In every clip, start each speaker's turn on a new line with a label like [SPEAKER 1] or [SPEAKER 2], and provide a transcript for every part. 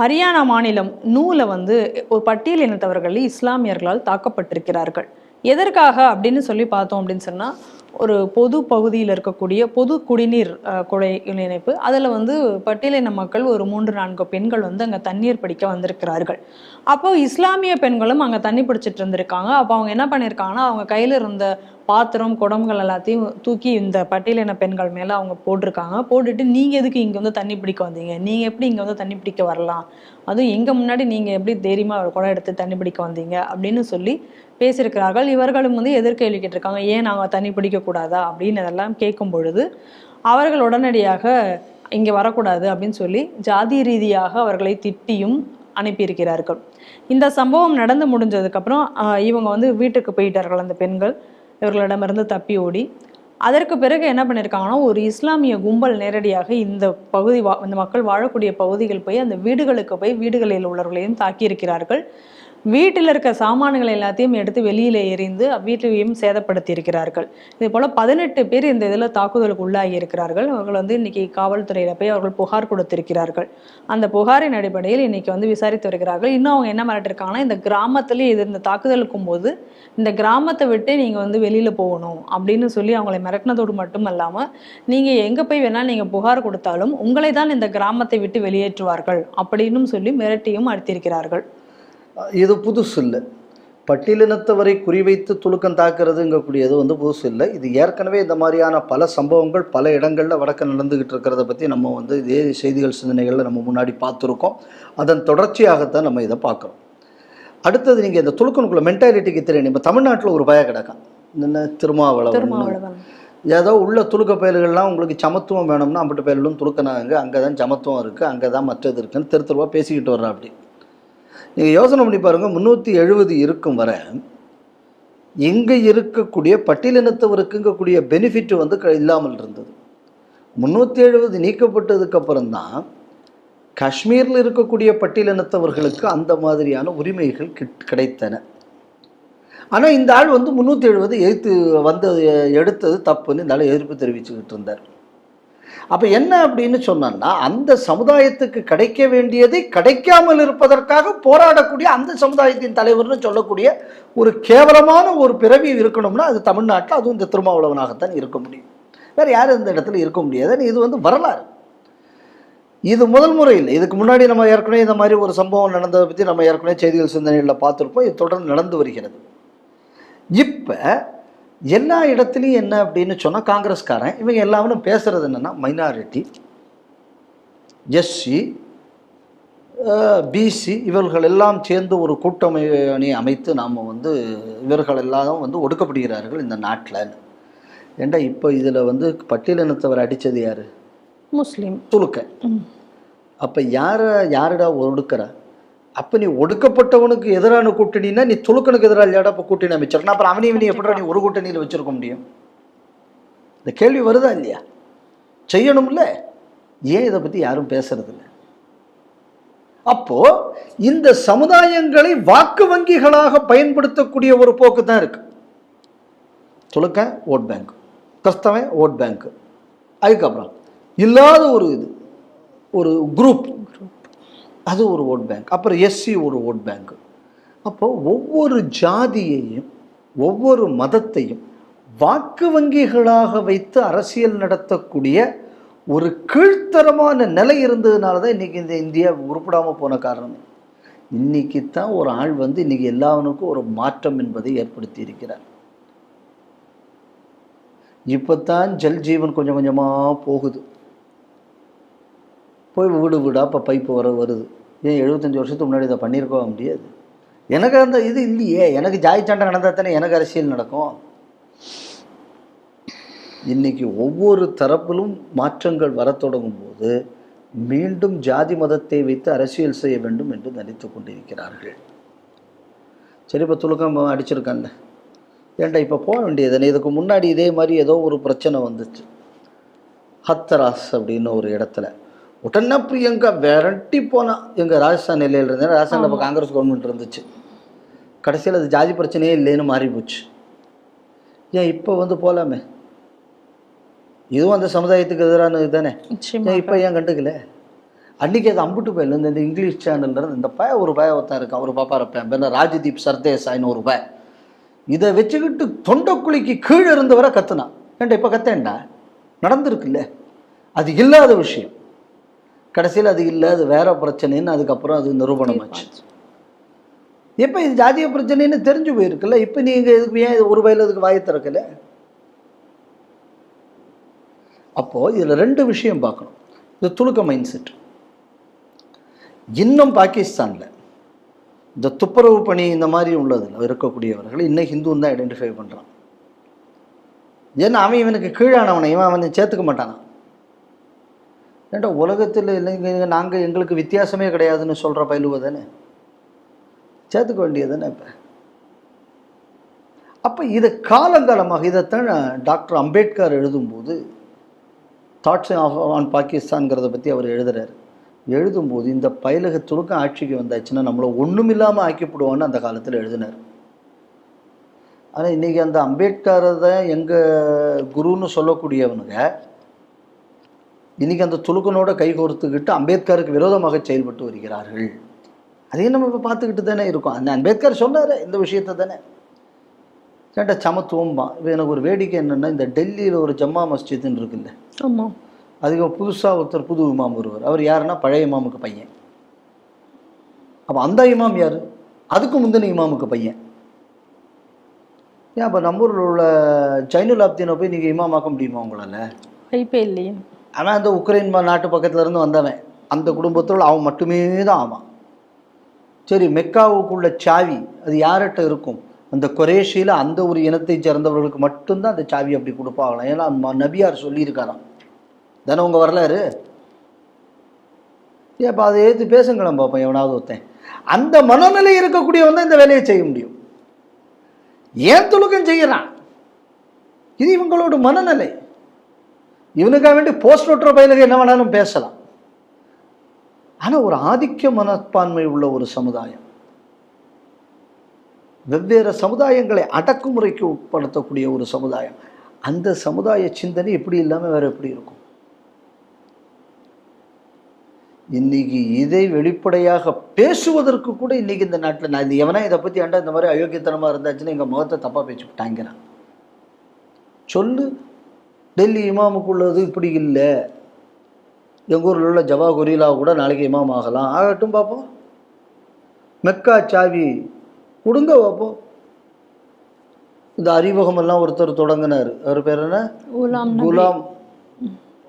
[SPEAKER 1] ஹரியானா மாநிலம் நூல வந்து ஒரு பட்டியல் இனத்தவர்கள் இஸ்லாமியர்களால் தாக்கப்பட்டிருக்கிறார்கள். எதற்காக அப்படின்னு சொல்லி பார்த்தோம் அப்படின்னு சொன்னால் ஒரு பொது பகுதியில் இருக்கக்கூடிய பொது குடிநீர் அஹ், இணைப்பு. அதில் வந்து பட்டியலின மக்கள் ஒரு மூன்று நான்கு பெண்கள் வந்து அங்கே தண்ணீர் பிடிக்க வந்திருக்கிறார்கள். அப்போ இஸ்லாமிய பெண்களும் அங்கே தண்ணி பிடிச்சிட்டு இருந்திருக்காங்க. அப்போ அவங்க என்ன பண்ணியிருக்காங்கன்னா அவங்க கையில் இருந்த பாத்திரம் குடங்கள் எல்லாத்தையும் தூக்கி இந்த பட்டியலின பெண்கள் மேலே அவங்க போட்டிருக்காங்க. போட்டுட்டு நீங்கள் எதுக்கு இங்கே வந்து தண்ணி பிடிக்க வந்தீங்க? நீங்கள் எப்படி இங்கே வந்து தண்ணி பிடிக்க வரலாம்? அதுவும் எங்கள் முன்னாடி நீங்கள் எப்படி தைரியமாக ஒரு குடம் எடுத்து தண்ணி பிடிக்க வந்தீங்க? அப்படின்னு சொல்லி பேசியிருக்கிறார்கள். இவர்களும் வந்து எதிர்கேள்வி கேட்டிருக்காங்க. ஏன் நாங்கள் தண்ணி பிடிக்க செய்யக்கூடாதா அப்படின்னு அதெல்லாம் கேட்கும் பொழுது அவர்கள் உடனடியாக இங்கே வரக்கூடாது அப்படின்னு சொல்லி ஜாதி ரீதியாக அவர்களை திட்டியும் அனுப்பியிருக்கிறார்கள். இந்த சம்பவம் நடந்து முடிஞ்சதுக்கப்புறம் இவங்க வந்து வீட்டுக்கு போயிட்டார்கள் அந்த பெண்கள். இவர்களிடமிருந்து தப்பி ஓடி. அதற்கு பிறகு என்ன பண்ணியிருக்காங்கன்னா ஒரு இஸ்லாமிய கும்பல் நேரடியாக இந்த பகுதி வா இந்த மக்கள் வாழக்கூடிய பகுதிகள் போய் அந்த வீடுகளுக்கு போய் வீடுகளில் உள்ளவர்களையும் தாக்கியிருக்கிறார்கள். வீட்டில் இருக்க சாமான்கள் எல்லாத்தையும் எடுத்து வெளியில் எறிந்து வீட்டையும் சேதப்படுத்தி இருக்கிறார்கள் இதே போல் பதினெட்டு பேர் இந்த இதில் தாக்குதலுக்கு உள்ளாகி இருக்கிறார்கள். அவர்கள் வந்து இன்னைக்கு காவல்துறையில் போய் அவர்கள் புகார் கொடுத்திருக்கிறார்கள். அந்த புகாரின் அடிப்படையில் இன்னைக்கு வந்து விசாரித்து வருகிறார்கள். இன்னும் அவங்க என்ன மிரட்டிருக்காங்கன்னா இந்த கிராமத்துலேயே இது இந்த தாக்குதலுக்கும் போது இந்த கிராமத்தை விட்டு நீங்கள் வந்து வெளியில் போகணும் அப்படின்னு சொல்லி அவங்களை மிரட்டினதோடு மட்டும் இல்லாமல் நீங்கள் எங்கே போய் வேணாலும் நீங்கள் புகார் கொடுத்தாலும் உங்களை தான் இந்த கிராமத்தை விட்டு வெளியேற்றுவார்கள் அப்படின்னும் சொல்லி மிரட்டியும் அடித்திருக்கிறார்கள்.
[SPEAKER 2] இது புதுசு இல்லை பட்டியலினத்தவரை குறிவைத்து துலுக்கம் தாக்குறதுங்கக்கூடியது வந்து புதுசு இல்லை இது ஏற்கனவே இந்த மாதிரியான பல சம்பவங்கள் பல இடங்களில் வடக்க நடந்துக்கிட்டு இருக்கிறத பற்றி நம்ம வந்து இதே செய்திகள் சிந்தனைகளில் நம்ம முன்னாடி பார்த்துருக்கோம். அதன் தொடர்ச்சியாகத்தான் நம்ம இதை பார்க்குறோம். அடுத்தது நீங்கள் இந்த துலுக்கனுக்குள்ள மென்டாலிட்டிக்கு தெரியும். இப்போ தமிழ்நாட்டில் ஒரு பய கிடக்கும். என்ன? திருமாவளவன். ஏதோ உள்ள துலுக்க பயல்கள்லாம் உங்களுக்கு சமத்துவம் வேணும்னா அம்பிட்டு பயல்களும் துலுக்கினாங்க அங்கே தான் சமத்துவம் இருக்குது அங்கே தான் மற்றது இருக்குன்னு தெரு தெருவா பேசிக்கிட்டு வர்றா அப்படி நீங்கள் யோசனை பண்ணி பாருங்கள் முந்நூற்றி எழுபது இருக்கும் வரை இங்கே இருக்கக்கூடிய பட்டியலினத்தவருக்குங்கக்கூடிய பெனிஃபிட் வந்து க- இல்லாமல் இருந்தது. முந்நூற்றி எழுபது நீக்கப்பட்டதுக்கப்புறம் தான் காஷ்மீரில் இருக்கக்கூடிய பட்டியலினத்தவர்களுக்கு அந்த மாதிரியான உரிமைகள் கிட் கிடைத்தன. ஆனால் இந்த ஆள் வந்து முந்நூற்றி எழுபது எழுத்து வந்தது எடுத்தது தப்புன்னு இந்த ஆள் எதிர்ப்பு தெரிவிச்சுக்கிட்டு இருந்தார். அப்போ என்ன அப்படின்னு சொன்னோம்னா அந்த சமுதாயத்துக்கு கிடைக்க வேண்டியதை கிடைக்காமல் இருப்பதற்காக போராடக்கூடிய அந்த சமுதாயத்தின் தலைவர்னு சொல்லக்கூடிய ஒரு கேவலமான ஒரு பிறவி இருக்கணும்னா அது தமிழ்நாட்டில் அதுவும் இந்த திருமாவளவனாகத்தான் இருக்க முடியும். வேறு யாரும் இந்த இடத்துல இருக்க முடியாது. இது வந்து வரலாறு. இது முதல் முறையில் இதுக்கு முன்னாடி நம்ம ஏற்கனவே இந்த மாதிரி ஒரு சம்பவம் நடந்ததை பற்றி நம்ம ஏற்கனவே செய்திகள் சிந்தனைகளில் பார்த்துருப்போம். இது தொடர்ந்து நடந்து வருகிறது. இப்போ எல்லா இடத்துலையும் என்ன அப்படின்னு சொன்னால் காங்கிரஸ்காரன். இவங்க எல்லாரும் பேசுகிறது என்னென்னா மைனாரிட்டி எஸ்சி பிசி இவர்கள் எல்லாம் சேர்ந்து ஒரு கூட்டணி அமைத்து நாம் வந்து இவர்கள் எல்லாரும் வந்து ஒடுக்கப்படுகிறார்கள் இந்த நாட்டில். ஏண்டா இப்போ இதில் வந்து பட்டியலினத்தவர் அடித்தது யார்?
[SPEAKER 1] முஸ்லீம்.
[SPEAKER 2] துலுக்க அப்போ யாரை யாருடா ஒடுக்குற? அப்போ நீ ஒடுக்கப்பட்டவனுக்கு எதிரான கூட்டணின்னா நீ துளுக்கனுக்கு எதிராக இல்லையாடா இப்போ கூட்டணி அமைச்சிருக்கணும்? அப்புறம் அவனையும் இவனையும் எப்படிடா நீ ஒரு கூட்டணியில் வச்சிருக்க முடியும்? இந்த கேள்வி வருதா இல்லையா? செய்யணும்ல. ஏன் இதை பற்றி யாரும் பேசுறதில்ல? அப்போ இந்த சமுதாயங்களை வாக்கு வங்கிகளாக பயன்படுத்தக்கூடிய ஒரு போக்கு தான் இருக்கு. துளுக்க ஓட் பேங்க். கிறிஸ்தவன் ஓட் பேங்க். அதுக்கப்புறம் இல்லாத ஒரு இது ஒரு குரூப் அது ஒரு ஓட் பேங்க் அப்புறம் எஸ்சி ஒரு ஓட் பேங்க் அப்போ ஒவ்வொரு ஜாதியையும் ஒவ்வொரு மதத்தையும் வாக்கு வங்கிகளாக வைத்து அரசியல் நடத்தக்கூடிய ஒரு கீழ்த்தரமான நிலை இருந்ததுனால தான் இன்றைக்கி இந்த இந்தியா உருப்படாமல் போன காரணம். இன்னைக்கு தான் ஒரு ஆள் வந்து இன்றைக்கி எல்லாவனுக்கும் ஒரு மாற்றம் என்பதை ஏற்படுத்தி இருக்கிறார். இப்போ தான் ஜல் ஜீவன் கொஞ்சம் கொஞ்சமாக போகுது. போய் வீடு வீடாக இப்போ பைப்பு வர வருது. ஏன் எழுபத்தஞ்சி வருஷத்துக்கு முன்னாடி இதை பண்ணியிருக்கோம் முடியாது. எனக்கு அந்த இது இல்லையே. எனக்கு ஜாய் சண்டை நடந்தால் தானே எனக்கு அரசியல் நடக்கும். இன்றைக்கி ஒவ்வொரு தரப்பிலும் மாற்றங்கள் வரத் தொடங்கும் போது மீண்டும் ஜாதி மதத்தை வைத்து அரசியல் செய்ய வேண்டும் என்று நினைத்து கொண்டிருக்கிறார்கள். சரி இப்போ துலுக்கம் அடிச்சிருக்காங்க ஏன்டா இப்போ போக வேண்டியதுன்னு இதுக்கு முன்னாடி இதே மாதிரி ஏதோ ஒரு பிரச்சனை வந்துச்சு. ஹத்தராஸ் அப்படின்னு ஒரு இடத்துல. உடனே பிரியங்கா விரட்டி போனா எங்கள் ராஜஸ்தான் நிலையில் இருந்தேன் ராஜஸ்தானில் இப்போ காங்கிரஸ் கவர்மெண்ட் இருந்துச்சு. கடைசியில் அது ஜாதி பிரச்சனையே இல்லைன்னு மாறி போச்சு. ஏன் இப்போ வந்து போகலாமே இதுவும் அந்த சமுதாயத்துக்கு எதிரானது தானே? ஏன் இப்போ ஏன் கண்டுக்கல? அன்றைக்கி அது அம்புட்டு பயில் இந்த இங்கிலீஷ் சேனல்ல இருந்து இந்த பய ஒரு பய ஒருத்தன் இருக்கான் ஒரு பாப்பா இருப்பேன் பேர் ராஜதீப் சர்தேசாய்னு ஒரு பய. இதை வச்சுக்கிட்டு தொண்டைக்குழிக்கு கீழே இருந்தவரை கத்துனான் ஏன்டா இப்போ கத்தேன்டா நடந்திருக்குல்ல. அது இல்லாத விஷயம். கடைசியில் அது இல்லை அது வேற பிரச்சனைன்னு அதுக்கப்புறம் அது நிரூபணமாச்சு இப்போ இது ஜாதிய பிரச்சனைன்னு தெரிஞ்சு போயிருக்குல்ல இப்போ நீங்கள் இதுக்கு ஏன் இது ஒரு வயல் அதுக்கு வாயை திறக்கல? அப்போது இதில் ரெண்டு விஷயம் பார்க்கணும். இது துலுக்க மைண்ட் செட் இன்னும் பாகிஸ்தானில் இந்த துப்புரவு பணி இந்த மாதிரி உள்ளதில் இருக்கக்கூடியவர்கள் இன்னும் ஹிந்துன்னு தான் ஐடென்டிஃபை பண்ணுறான் ஏன்னா அவன் இவனுக்கு கீழானவனை இவன் அவனை சேர்த்துக்க மாட்டானா? ஏன்டா உலகத்தில் இல்லைங்க நாங்கள் எங்களுக்கு வித்தியாசமே கிடையாதுன்னு சொல்கிற பயிலுவ தானே? சேர்த்துக்க வேண்டியது தானே இப்போ? அப்போ இதை காலங்காலமாக இதைத்தான் டாக்டர் அம்பேத்கர் எழுதும்போது தாட்ஸ் ஆஃப் ஆன் பாகிஸ்தான்கிறத பற்றி அவர் எழுதுறாரு. எழுதும்போது இந்த பயிலக துருக்கம் ஆட்சிக்கு வந்தாச்சுன்னா நம்மளை ஒன்றும் இல்லாமல் ஆக்கிப்படுவோன்னு அந்த காலத்தில் எழுதினார். ஆனால் இன்றைக்கி அந்த அம்பேத்கரை தான் எங்கள் குருன்னு சொல்லக்கூடியவனுங்க இன்றைக்கி அந்த துலுக்கனோட கை கோர்த்துக்கிட்டு அம்பேத்கருக்கு விரோதமாக செயல்பட்டு வருகிறார்கள். அதையும் நம்ம இப்போ பார்த்துக்கிட்டு தானே இருக்கோம். அந்த அம்பேத்கர் சொன்னார் இந்த விஷயத்தை தானே கேட்ட சமத்துவம்பா. இப்போ எனக்கு ஒரு வேடிக்கை என்னென்னா இந்த டெல்லியில் ஒரு ஜம்மா மஸ்ஜித்னு இருக்குல்ல.
[SPEAKER 1] ஆமா.
[SPEAKER 2] அதுக்கு புதுசாக ஒருத்தர் புது இமாம் வருவார் அவர் யாருன்னா பழைய இமாமுக்கு பையன். அப்போ அந்த இமாம் யார்? அதுக்கு முந்தின இமாமுக்கு பையன். ஏன் அப்போ நம்ம ஊரில் உள்ள ஜைனுல் ஆப்தீனை போய் நீங்கள் இமாமாக்க முடியுமா உங்களால்?
[SPEAKER 1] வாய்ப்பே இல்லையே.
[SPEAKER 2] ஆனால் அந்த உக்ரைன் மா- நாட்டு பக்கத்துலேருந்து வந்தவன் அந்த குடும்பத்தோடு அவன் மட்டுமே தான் ஆவான். சரி மெக்காவுக்குள்ள சாவி அது யார்கிட்ட இருக்கும்? அந்த குரேஷியில் அந்த ஒரு இனத்தை சேர்ந்தவர்களுக்கு மட்டும்தான் அந்த சாவி அப்படி கொடுப்பாங்களாம். ஏன்னா நபியார் சொல்லியிருக்காராம். தானே உங்கள் வரலாறு? ஏன் அப்போ அதை ஏற்று பேசுங்களேன் பார்ப்போம் எவனாவது ஒருத்தன். அந்த மனநிலை இருக்கக்கூடியவன் தான் இந்த வேலையை செய்ய முடியும். ஏன் துலுக்கம் செய்கிறான் இது இவங்களோட மனநிலை. இவனுக்காக வேண்டி போஸ்ட் ஒட்டுற பயிலுக்கு என்ன வேணாலும் பேசலாம். ஆனால் ஒரு ஆதிக்க மனப்பான்மை உள்ள ஒரு சமுதாயம். வெவ்வேறு சமுதாயங்களை அடக்குமுறைக்கு உட்படுத்தக்கூடிய ஒரு சமுதாயம். அந்த சமுதாய சிந்தனை எப்படி இல்லாமல் வேற எப்படி இருக்கும்? இன்னைக்கு இதை வெளிப்படையாக பேசுவதற்கு கூட இன்னைக்கு இந்த நாட்டில் நான் இது எவனா இதை பற்றி ஆண்டா இந்த மாதிரி அயோக்கியத்தனமாக இருந்தாச்சுன்னு எங்கள் முகத்தை தப்பாக பேச்சு விட்டாங்கிறான் சொல்லு டெல்லி இமாமுக்குள்ளது இப்படி இல்லை. எங்கள் ஊரில் உள்ள ஜவா கொரிலா கூட நாளைக்கு இமாம் ஆகலாம். ஆகட்டும் பார்ப்போம் மெக்கா சாவி கொடுங்க பார்ப்போம் இந்த அறிமுகமெல்லாம் ஒருத்தர் தொடங்கினார். அவர் பேர் என்ன?
[SPEAKER 1] குலாம்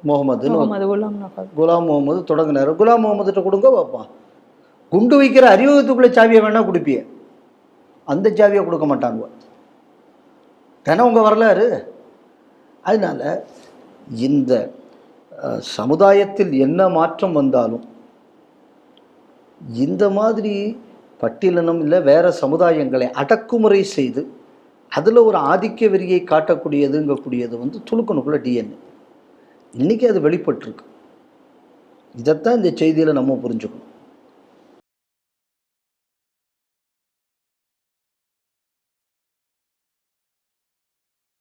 [SPEAKER 2] முகமதுன்னு
[SPEAKER 1] முகமது குலாம்
[SPEAKER 2] முகமது தொடங்கினார். குலாம் முகமதுகிட்ட கொடுங்க பார்ப்போம் குண்டு வைக்கிற அறிமுகத்துக்குள்ளே சாவியை வேணா கொடுப்பிய. அந்த சாவியை கொடுக்க மாட்டாங்க. தானே உங்கள் வரலாறு. அதனால் இந்த சமுதாயத்தில் என்ன மாற்றம் வந்தாலும் இந்த மாதிரி பட்டியலினம் இல்லை வேறு சமுதாயங்களை அடக்குமுறை செய்து அதில் ஒரு ஆதிக்க வெறியை காட்டக்கூடியதுங்கக்கூடியது வந்து துளுக்கணுக்குள்ள டிஎன்ஏ இன்னைக்கு அது வெளிப்பட்டிருக்கு. இதைத்தான் இந்த செய்தியில் நம்ம புரிஞ்சுக்கணும்.